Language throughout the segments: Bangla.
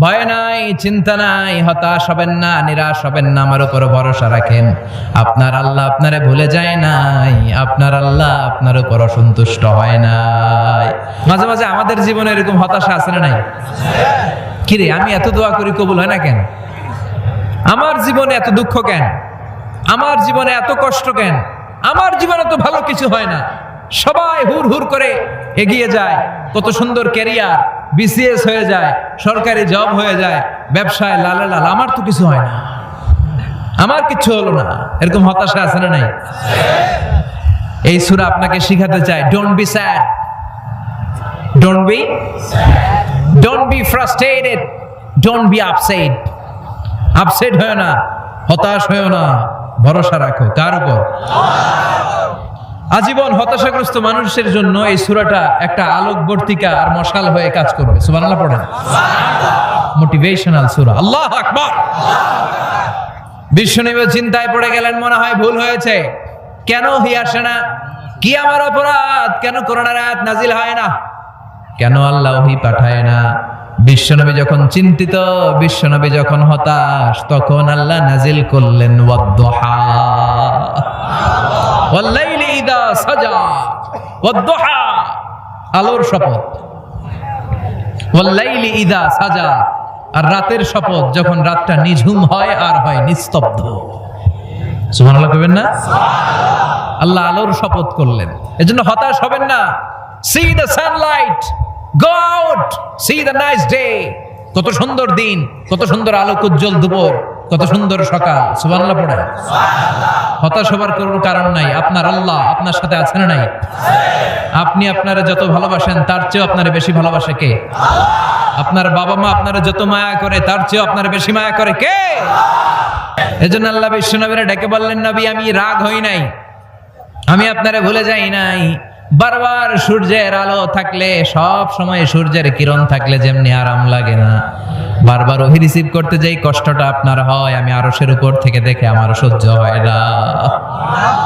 ভয় নাই, চিন্তা নাই, হতাশ হবেন না, নিরাশ হবেন না, আমার উপর ভরসা রাখেন। আপনার আল্লাহ আপনারে ভুলে যায় নাই, আপনার আল্লাহ আপনার উপর অসন্তুষ্ট হয় নাই। মাঝে মাঝে আমাদের জীবনে এরকম হতাশা আছে না নাই? কিরে, আমি এত দোয়া করি কবুল হয় না কেন? আমার জীবনে এত দুঃখ কেন? আমার জীবনে এত কষ্ট কেন? আমার জীবনে তো ভালো কিছু হয় না। সবাই হুর হুর করে এগিয়ে যায়। কত সুন্দর ক্যারিয়ার বিসিএস হয়ে যায়, সরকারি জব হয়ে যায়, ব্যবসায় লাল লাল, আমার তো কিছু হয় না। আমার কিছু হলো না। এরকম হতাশা আছে না নাই? এই সুরা আপনাকে শিখাতে চায় don't be sad don't be don't be frustrated don't be upset upset হয় না, হতাশ হয়েও না। ভরসা রাখো। কার উপর? আজীবন হতাশাগ্রস্ত মানুষের জন্য এই সুরাটা একটা আলোকবর্তিকা আর মশাল হয়ে কাজ করবে। সুবহানাল্লাহ, পড়েন। মোটিভেশনাল সুরা। আল্লাহ আকবার। বিশ্বনবী চিন্তায় পড়ে গেলেন, মনে হয় ভুল হয়েছে। কেন হি আসে না? কি আমার অপরাধ? কেন করোনার আয়াত নাজিল হয় না? কেন আল্লাহ ওহি পাঠায় না? বিশ্বনবী যখন চিন্তিত, বিশ্বনবী যখন হতাশ, তখন আল্লাহ নাজিল করলেন, ওয়াদ্দুহা। ওয়াল্লাইলি আলোর শপথ। ওয়াল্লাইলি ইদা সাজা, আর রাতের শপথ যখন রাতটা নিঝুম হয় আর হয় নিস্তব্ধ। হতাশ হবেন না। See sunlight see nice day কত সুন্দর দিন, কত সুন্দর আলোক উজ্জ্বল দুপুর। কত সুন্দর সকাল, সুবহানাল্লাহ পড়ে। হতাশ হবার কোনো কারণ নাই, আপনার আল্লাহ আপনার সাথে আছেন নাই। আপনি আপনারা যত ভালোবাসেন, তার চেয়েও আপনার বেশি ভালোবাসে কে? আপনার বাবা মা আপনারা যত মায়া করে, তার চেয়েও আপনার বেশি মায়া করে কে? এজন্য আল্লাহ বিশ্বনবীরা ডেকে বললেন, নবী, আমি রাগ হই নাই। আমি আপনারে ভুলে যাই নাই। বারবার সূর্যের আলো থাকলে, সব সময় সূর্যের কিরণ থাকলে যেমনি আরাম লাগে না। বারবার ওহি রিসিভ করতে যাই কষ্টটা আপনার হয় আমি আরশের উপর থেকে দেখে আমার সহ্য হয় না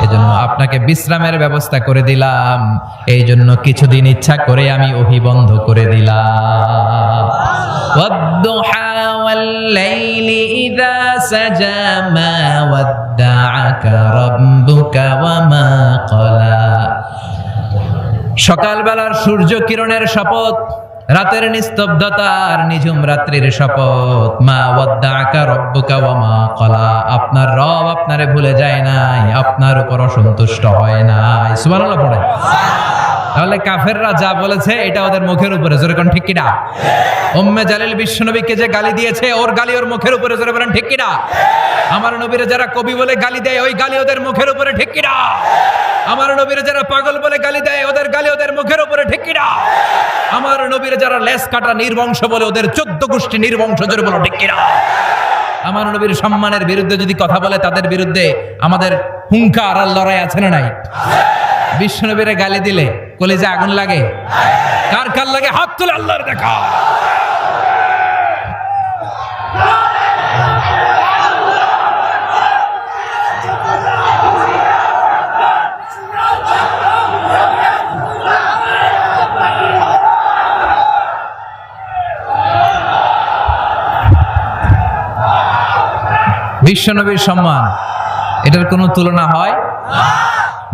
এজন্য আপনাকে বিশ্রামের ব্যবস্থা করে দিলাম এই জন্য কিছুদিন ইচ্ছা করে আমি ওহি বন্ধ করে দিলাম والضحى والليل إذا سجى ما ودعك ربك وما قلى সকালবেলার সূর্য কিরণের শপথ রাতের নিস্তব্ধতা আর নিঝুম রাত্রির শপথ। মা ওয়াদ্দাকা রব্বুকা ওয়া মা কলা আপনার রব আপনারে ভুলে যায় নাই, আপনার উপর অসন্তুষ্ট হয় নাই। সুবহানাল্লাহ পড়ে। তাহলে কাফেররা যা বলেছে, এটা ওদের মুখের উপরে। জোরে কোন ঠিক কিনা? উম্মে জালিল বিশ্বনবীকে যে গালি দিয়েছে, ওর গালি ওর মুখের উপরে, জোরে বলেন, ঠিক কিনা? আমার নবীরে যারা কবি বলে গালি দেয়, ওই গালি ওদের মুখের উপরে, ঠিক কিনা? আমার নবীরে যারা পাগল বলে গালি দেয়, ওদের গালি ওদের মুখের উপরে, ঠিক কিনা? আমার নবীরে যারা লেস কাটা নির্বংশ বলে, ওদের চোদ্দ গোষ্ঠী নির্বংশ, জোরে বলো, ঠিক কিনা? আমার নবীর সম্মানের বিরুদ্ধে যদি কথা বলে, তাদের বিরুদ্ধে আমাদের হুঙ্কার আর লড়াই আছে না নাই? বিশ্বনবীরে গালি দিলে কলেজে আগুন লাগে। কার কার লাগে? হাত তুলে আল্লাহর দেখা। বিশ্বনবীর সম্মান, এটার কোনো তুলনা হয়?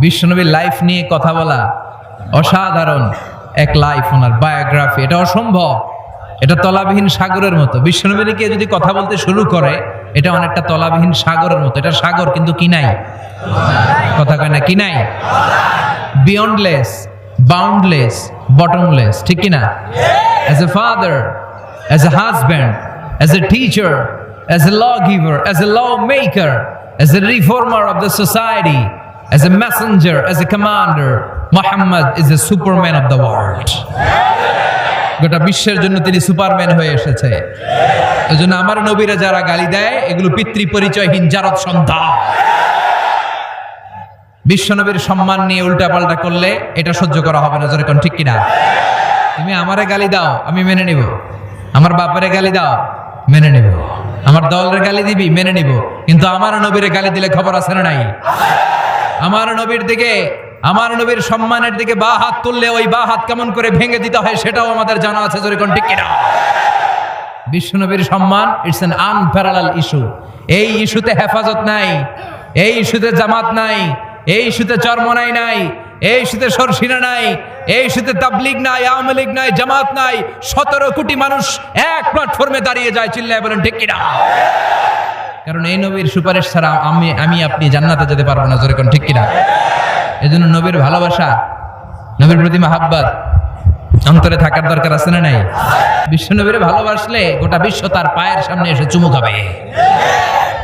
বিশ্বনবীর লাইফ নিয়ে কথা বলা অসাধারণ এক লাইফ ওনার বায়োগ্রাফি এটা অসম্ভব। এটা তলাবিহীন সাগরের মতো। বিশ্বনবীর কে যদি কথা বলতে শুরু করে, এটা অনেকটা তলাবিহীন সাগরের মতো। এটা সাগর, কিন্তু কি নাই? কথা কয় না, কি নাই? বিয়ন্ডলেস বাউন্ডলেস বটমলেস ঠিক কি না as a father as a husband as a teacher as a law giver as a law maker as a reformer of the society as a messenger, as a commander, Muhammad is the superman of the world. গোটা বিশ্বের জন্য তিনি সুপারম্যান হয়ে এসেছে। এই জন্য আমার নবীরা যারা গালি দেয় এগুলো পিতৃ পরিচয়হীন সন্তান। বিশ্ব নবীর সম্মান নিয়ে উল্টা পাল্টা করলে এটা সহ্য করা হবে না যেরকম ঠিক কিনা? তুমি আমারে গালি দাও আমি মেনে নিব। আমার বাপারে গালি দাও মেনে নিব। আমার দলের গালি দিবি মেনে নিব। কিন্তু আমার নবীরে গালি দিলে খবর আছে না নাই? আমার নবীর দিকে, আমার নবীর সম্মানের দিকে বা হাত তুললে ওই বা হাত কেমন করে ভেঙে দিতে হয় সেটাও আমাদের জানা আছে বিশ্বনবীর সম্মান ইটস অ্যান আনপ্যারালাল ইস্যু এই ইস্যুতে হেফাজত নাই, এই ইস্যুতে জামাত নাই, এই ইস্যুতে চরমনাই নাই, এই ইস্যুতে সরসিনা নাই, এই ইস্যুতে তাবলিগ নাই, আওয়ামী লীগ নাই, জামাত নাই, সতেরো কোটি মানুষ এক প্ল্যাটফর্মে দাঁড়িয়ে যায়, চিল্লায় বলেন ঠিক কিনা। কারণ এই নবীর সুপারিশ ছাড়া আমি আমি আপনি জান্নাতে যেতে পারব না জোরেকন ঠিক কিনা? এই জন্য নবীর ভালোবাসা, নবীর প্রতি মাহাব্বাত অন্তরে থাকার দরকার আছে না নাই? বিশ্ব নবীরে ভালোবাসলে গোটা বিশ্ব তার পায়ের সামনে এসে চুমু খাবে।